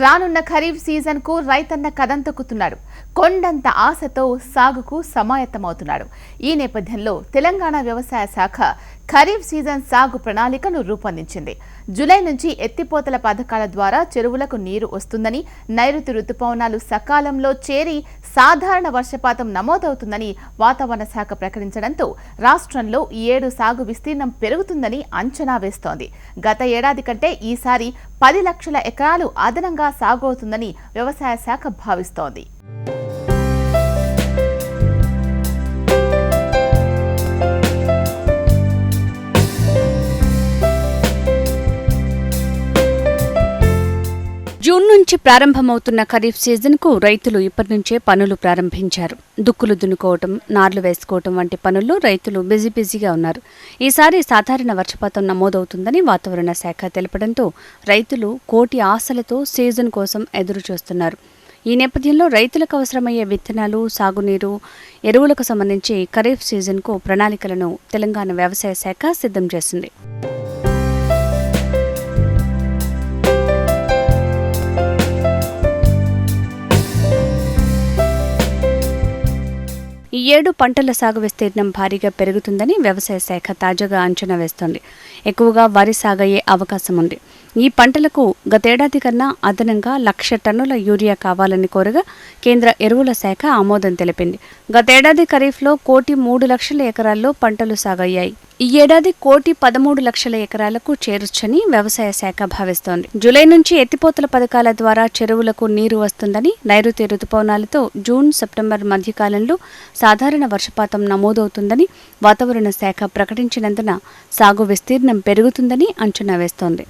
రానున్న ఖరీఫ్ సీజన్కు రైతన్న కదంతొక్కుతున్నాడు కొండంత ఆశతో సాగుకు సమాయత్తమవుతున్నాడు ఈ నేపథ్యంలో తెలంగాణ వ్యవసాయ శాఖ ఖరీఫ్ సీజన్ సాగు ప్రణాళికను రూపొందించింది. జూలై నుంచి ఎత్తిపోతల పథకాల ద్వారా చెరువులకు నీరు వస్తుందని నైరుతి రుతుపవనాలు సకాలంలో చేరి సాధారణ వర్షపాతం నమోదవుతుందని వాతావరణ శాఖ ప్రకటించడంతో రాష్ట్రంలో ఈ ఏడు సాగు విస్తీర్ణం పెరుగుతుందని అంచనా వేస్తోంది. గత ఏడాది కంటే ఈసారి పది లక్షల ఎకరాలు అదనంగా సాగు అవుతుందని వ్యవసాయ శాఖ భావిస్తోంది. జూన్ నుంచి ప్రారంభమవుతున్న ఖరీఫ్ సీజన్కు రైతులు ఇప్పటి నుంచే పనులు ప్రారంభించారు. దుక్కులు దున్నుకోవటం నార్లు వేసుకోవటం వంటి పనుల్లో రైతులు బిజీ బిజీగా ఉన్నారు. ఈసారి సాధారణ వర్షపాతం నమోదవుతుందని వాతావరణ శాఖ తెలపడంతో రైతులు కోటి ఆశలతో సీజన్ కోసం ఎదురు చూస్తున్నారు ఈ నేపథ్యంలో రైతులకు అవసరమయ్యే విత్తనాలు సాగునీరు ఎరువులకు సంబంధించి ఖరీఫ్ సీజన్కు ప్రణాళికలను తెలంగాణ వ్యవసాయ శాఖ సిద్ధం చేసింది. ఈ ఏడు పంటల సాగు విస్తీర్ణం భారీగా పెరుగుతుందని వ్యవసాయ శాఖ తాజాగా అంచనా వేస్తోంది. ఎక్కువగా వరి సాగయ్యే అవకాశం ఉంది. ఈ పంటలకు గతేడాది కన్నా అదనంగా లక్ష టన్నుల యూరియా కావాలని కోరగా కేంద్ర ఎరువుల శాఖ ఆమోదం తెలిపింది. గతేడాది ఖరీఫ్లో కోటి మూడు లక్షల ఎకరాల్లో పంటలు సాగయ్యాయి. ఈ ఏడాది కోటి పదమూడు లక్షల ఎకరాలకు చేరొచ్చని వ్యవసాయ శాఖ భావిస్తోంది. జూలై నుంచి ఎత్తిపోతల పథకాల ద్వారా చెరువులకు నీరు వస్తుందని నైరుతి రుతుపవనాలతో జూన్ సెప్టెంబర్ మధ్యకాలంలో సాధారణ వర్షపాతం నమోదవుతుందని వాతావరణ శాఖ ప్రకటించినందున సాగు విస్తీర్ణం పెరుగుతుందని అంచనా వేస్తోంది.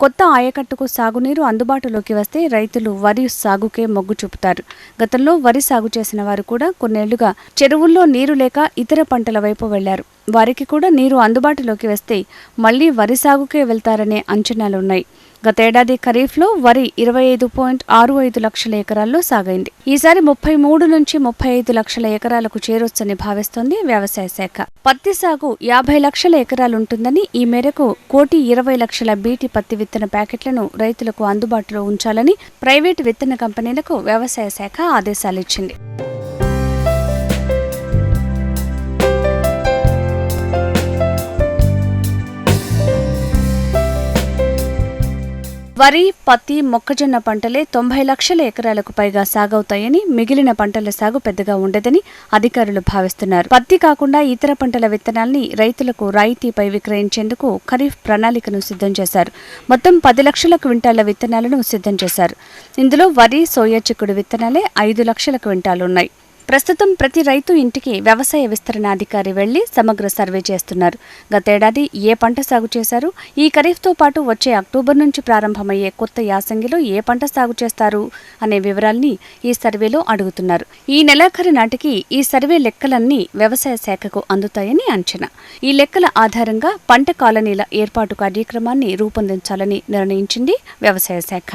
కొత్త ఆయకట్టుకు సాగునీరు అందుబాటులోకి వస్తే రైతులు వరి సాగుకే మొగ్గు చూపుతారు. గతంలో వరి సాగు చేసిన వారు కూడా కొన్నేళ్ళుగా చెరువుల్లో నీరు లేక ఇతర పంటల వైపు వెళ్ళారు. వారికి కూడా నీరు అందుబాటులోకి వస్తే మళ్ళీ వరి సాగుకే వెళ్తారనే అంచనాలున్నాయి. గతేడాది ఖరీఫ్లో వరి ఇరవై ఐదు పాయింట్ ఆరు ఐదు లక్షల ఎకరాల్లో సాగైంది. ఈసారి ముప్పై మూడు నుంచి ముప్పై ఐదు లక్షల ఎకరాలకు చేరొచ్చని భావిస్తోంది వ్యవసాయ శాఖ. పత్తి సాగు యాభై లక్షల ఎకరాలుంటుందని ఈ మేరకు కోటి ఇరవై లక్షల బీటీ పత్తి విత్తన ప్యాకెట్లను రైతులకు అందుబాటులో ఉంచాలని ప్రైవేటు విత్తన కంపెనీలకు వ్యవసాయ శాఖ ఆదేశాలిచ్చింది. వరి పత్తి మొక్కజొన్న పంటలే తొంభై లక్షల ఎకరాలకు పైగా సాగవుతాయని మిగిలిన పంటల సాగు పెద్దగా ఉండదని అధికారులు భావిస్తున్నారు. పత్తి కాకుండా ఇతర పంటల విత్తనాల్ని రైతులకు రాయితీపై విక్రయించేందుకు ఖరీఫ్ ప్రణాళికను సిద్ధం చేశారు. మొత్తం పది లక్షల క్వింటాల విత్తనాలను సిద్ధం చేశారు. ఇందులో వరి సోయా చిక్కుడు విత్తనాలే ఐదు లక్షల క్వింటాలున్నాయి ప్రస్తుతం ప్రతి రైతు ఇంటికి వ్యవసాయ విస్తరణ అధికారి వెళ్ళి సమగ్ర సర్వే చేస్తున్నారు. గతేడాది ఏ పంట సాగు చేశారు? ఈ ఖరీఫ్తో పాటు వచ్చే అక్టోబర్ నుంచి ప్రారంభమయ్యే కొత్త యాసంగిలో ఏ పంట సాగు చేస్తారు? అనే వివరాల్ని ఈ సర్వేలో అడుగుతున్నారు. ఈ నెలాఖరు నాటికి ఈ సర్వే లెక్కలన్నీ వ్యవసాయ శాఖకు అందుతాయని అంచనా. ఈ లెక్కల ఆధారంగా పంట కాలనీల ఏర్పాటు కార్యక్రమాన్ని రూపొందించాలని నిర్ణయించింది వ్యవసాయ శాఖ.